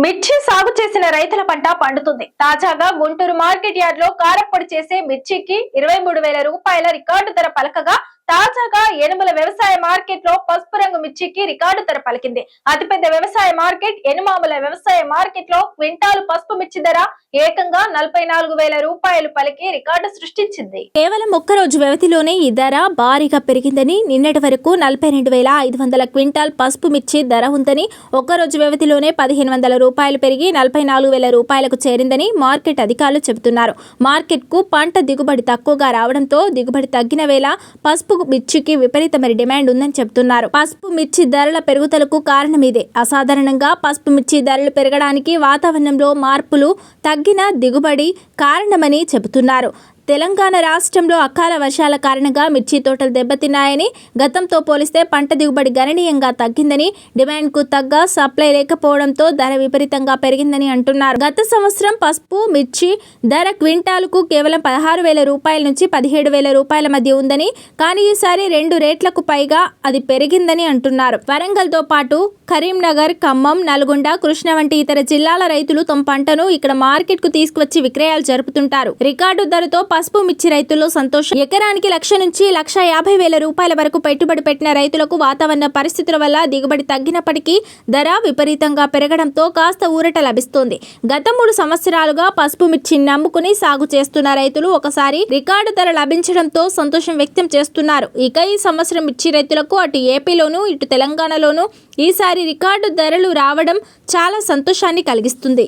మిర్చి సాగు చేసిన రైతుల పంట పండుతుంది. తాజాగా గుంటూరు మార్కెట్ యార్డ్లో కారప్పొడి చేసే మిర్చికి ఇరవై మూడు వేల రూపాయల రికార్డు ధర పలకగా తాజాగా ఎనుమల వ్యవసాయ మార్కెట్లో పసుపు రంగు మిర్చికి రికార్డు ధర పలికింది. అతిపెద్ద వ్యవసాయ మార్కెట్ ఎనుమాముల వ్యవసాయ మార్కెట్లో క్వింటాలు పసుపు మిర్చి ధర ఏకంగా నలభై నాలుగు వేల రూపాయలు పలికి రికార్డు సృష్టించింది. కేవలం ఒక్క రోజు వ్యవధిలోనే ఈ ధర భారీగా పెరిగిందని నిన్నటి వరకు నలభై రెండు వేల ఐదు వందల క్వింటాల్ పసుపు మిర్చి ధర ఉందని ఒక్క రోజు వ్యవధిలోనే పదిహేను వందల రూపాయలు పెరిగి నలభై నాలుగు వేల రూపాయలకు చేరిందని మార్కెట్ అధికారులు చెబుతున్నారు. మార్కెట్కు పంట దిగుబడి తక్కువగా రావడంతో దిగుబడి తగ్గిన వేళ పసుపు మిర్చికి విపరీతమైన డిమాండ్ ఉందని చెబుతున్నారు పసుపు మిర్చి ధరల పెరుగుదలకు కారణం ఇదే. అసాధారణంగా పసుపు మిర్చి ధరలు పెరగడానికి వాతావరణంలో మార్పులు తగ్గిన దిగుబడి కారణమని చెబుతున్నారు. తెలంగాణ రాష్ట్రంలో అకాల వర్షాల కారణంగా మిర్చి తోటలు దెబ్బతిన్నాయని గతంతో పోలిస్తే పంట దిగుబడి గణనీయంగా తగ్గిందని డిమాండ్కు తగ్గ సప్లై లేకపోవడంతో ధర విపరీతంగా పెరిగిందని అంటున్నారు. గత సంవత్సరం పసుపు మిర్చి ధర క్వింటాలుకు కేవలం పదహారు వేల రూపాయల నుంచి పదిహేడు వేల రూపాయల మధ్య ఉందని కానీ ఈసారి రెండు రేట్లకు పైగా అది పెరిగిందని అంటున్నారు. వరంగల్తో పాటు కరీంనగర్ ఖమ్మం నల్గొండ కృష్ణ వంటి ఇతర జిల్లాల రైతులు తమ పంటను ఇక్కడ మార్కెట్కు తీసుకువచ్చి విక్రయాలు జరుపుతుంటారు. రికార్డు ధరతో పసుపు మిర్చి రైతుల్లో సంతోషం. ఎకరానికి లక్ష నుంచి లక్ష యాభై వేల రూపాయల వరకు పెట్టుబడి పెట్టిన రైతులకు వాతావరణ పరిస్థితుల వల్ల దిగుబడి తగ్గినప్పటికీ ధర విపరీతంగా పెరగడంతో కాస్త ఊరట లభిస్తోంది. గత మూడు సంవత్సరాలుగా పసుపు మిర్చిని నమ్ముకుని సాగు చేస్తున్న రైతులు ఒకసారి రికార్డు ధర లభించడంతో సంతోషం వ్యక్తం చేస్తున్నారు. ఇక ఈ సంవత్సరం మిర్చి రైతులకు అటు ఏపీలోనూ ఇటు తెలంగాణలోనూ ఈసారి రికార్డు ధరలు రావడం చాలా సంతోషాన్ని కలిగిస్తుంది.